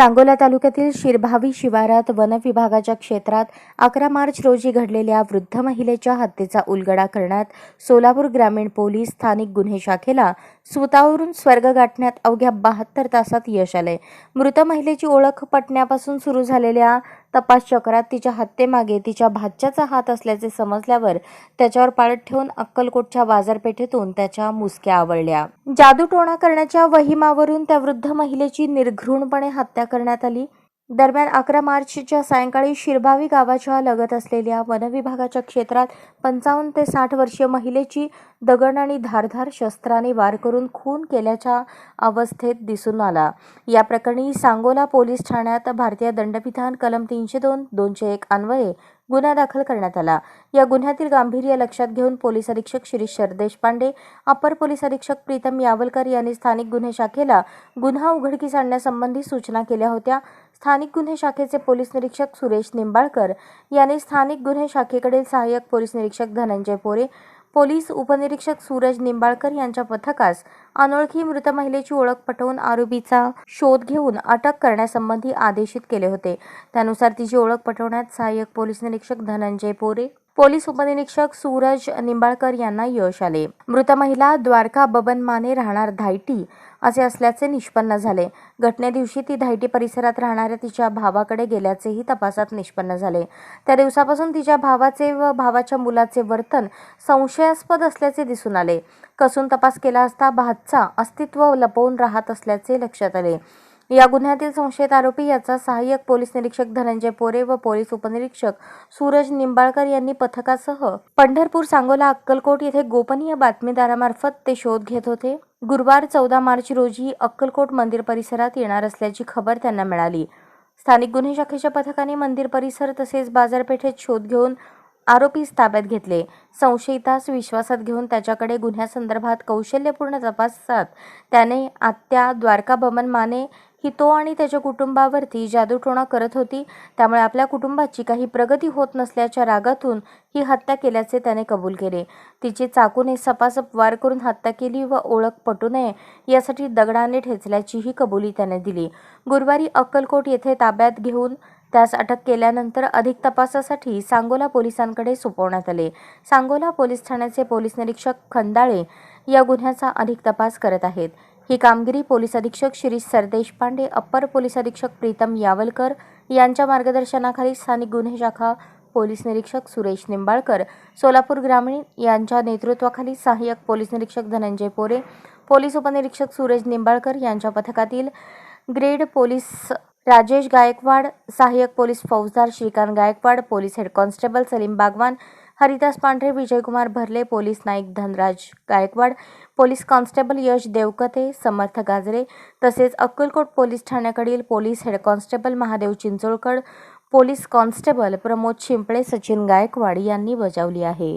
सांगोला तालुक्यातील शिरभावी शिवारात वन विभागाच्या क्षेत्रात अकरा मार्च रोजी घडलेल्या वृद्ध महिलेच्या हत्येचा उलगडा करण्यात सोलापूर ग्रामीण पोलीस स्थानिक गुन्हे शाखेला स्वतःवरून स्वर्ग गाठण्यात अवघ्या बहात्तर तासात यश आले मृत महिलेची ओळख पटण्यापासून सुरू झालेल्या तपास चक्रात तिच्या हत्येमागे तिच्या भाच्याचा हात असल्याचे समजल्यावर त्याच्यावर पाळत ठेवून अक्कलकोटच्या बाजारपेठेतून त्याच्या मुसक्या आवळल्या. जादूटोणा करण्याच्या वहिमावरून त्या वृद्ध महिलेची निर्घृणपणे हत्या करण्यात आली. दरम्यान अकरा मार्चच्या सायंकाळी शिरभावी गावाच्या लगत असलेल्या वनविभागाच्या क्षेत्रात पंचावन्न ते साठ वर्षीय महिलेची दगड आणि धारधार शस्त्राने वार करून खून केल्याच्या अवस्थेत दिसून आला. या प्रकरणी सांगोला पोलीस ठाण्यात भारतीय दंडविधान कलम तीनशे दोन दोनशे एक अन्वये गुन्हा दाखल करण्यात आला. या गुन्ह्यातील गांभीर्य लक्षात घेऊन पोलीस अधीक्षक शिरीष सरदेशपांडे अपर पोलीस अधीक्षक प्रीतम यावलकर यांनी स्थानिक गुन्हे शाखेला गुन्हा उघडकीस आणण्यासंबंधी सूचना केल्या होत्या. स्थानिक गुन्हे शाखेचे पोलीस निरीक्षक सुरेश निंबाळकर यांनी स्थानिक गुन्हे शाखेकडील सहाय्यक पोलीस निरीक्षक धनंजय पोरे पोलीस उपनिरीक्षक सूरज निंबाळकर यांच्या पथकास अनोळखी मृत महिलेची ओळख पटवून आरोपीचा शोध घेऊन अटक करण्यासंबंधी आदेशित केले होते. त्यानुसार तिची ओळख पटवण्यात सहाय्यक पोलीस निरीक्षक धनंजय पोरे पोलीस उपनिरीक्षक सूरज निंबाळकर यांना यश आले. मृत महिला द्वारका बबन माने राहणार धायटी असे असल्याचे निष्पन्न झाले. घटने दिवशी ती धायटी परिसरात राहणाऱ्या तिच्या भावाकडे गेल्याचेही तपासात निष्पन्न झाले. त्या दिवसापासून तिच्या भावाचे व भावाच्या मुलाचे वर्तन संशयास्पद असल्याचे दिसून आले. कसून तपास केला असता भातचा अस्तित्व लपवून राहत असल्याचे लक्षात आले. या गुन्ह्यातील संशयित आरोपी याचा सहाय्यक पोलीस निरीक्षक धनंजय पोरे व पोलीस उपनिरीक्षक सूरज निंबाळकर यांनी पथकासह पंढरपूर सांगोला अक्कलकोट येथे गोपनीय बातमीदारामार्फत ते शोध घेत होते. गुरुवार चौदा मार्च रोजी अक्कलकोट मंदिर परिसरात येणार असल्याची खबर त्यांना मिळाली. स्थानिक गुन्हे शाखेच्या पथकाने मंदिर परिसर तसेच बाजारपेठेत शोध घेऊन आरोपीस ताब्यात घेतले. संशयितास विश्वासात घेऊन त्याच्याकडे गुन्ह्यासंदर्भात कौशल्यपूर्ण तपासात त्याने आत्या द्वारका बमन माने ही तो आणि त्याच्या कुटुंबावरती जादूटोणा करत होती. त्यामुळे आपल्या कुटुंबाची काही प्रगती होत नसल्याच्या रागातून ही हत्या केल्याचे त्याने कबूल केले. तिची चाकूने सपासप वार करून हत्या केली व ओळख पटू नये यासाठी दगडाने ठेचल्याचीही कबुली त्याने दिली. गुरुवारी अक्कलकोट येथे ताब्यात घेऊन त्यास अटक केल्यानंतर अधिक तपासासाठी सांगोला पोलिसांकडे सोपवण्यात आले. सांगोला पोलीस ठाण्याचे पोलीस निरीक्षक खंदाळे या गुन्ह्याचा अधिक तपास करत आहेत. ही कामगिरी पोलीस अधीक्षक शिरीष सरदेशपांडे अप्पर पोलीस अधीक्षक प्रीतम यावलकर यांच्या मार्गदर्शनाखाली स्थानिक गुन्हे शाखा पोलीस निरीक्षक सुरेश निंबाळकर सोलापूर ग्रामीण यांच्या नेतृत्वाखाली सहाय्यक पोलीस निरीक्षक धनंजय पोरे पोलीस उपनिरीक्षक सुरेश निंबाळकर यांच्या पथकातील ग्रेड पोलीस राजेश गायकवाड सहाय्यक पोलीस फौजदार Shrikant Gaikwad police head constable Salim Bagwan Haridas Pandhare Vijaykumar Bharle police naik Dhanraj Gaikwad police constable Yash Devkate Samarth Gajare तसेच Akkalkot police ठाण्याकडील police head constable Mahadev Chincholkar police constable Pramod Shimple Sachin Gaikwad यांनी बजावली आहे.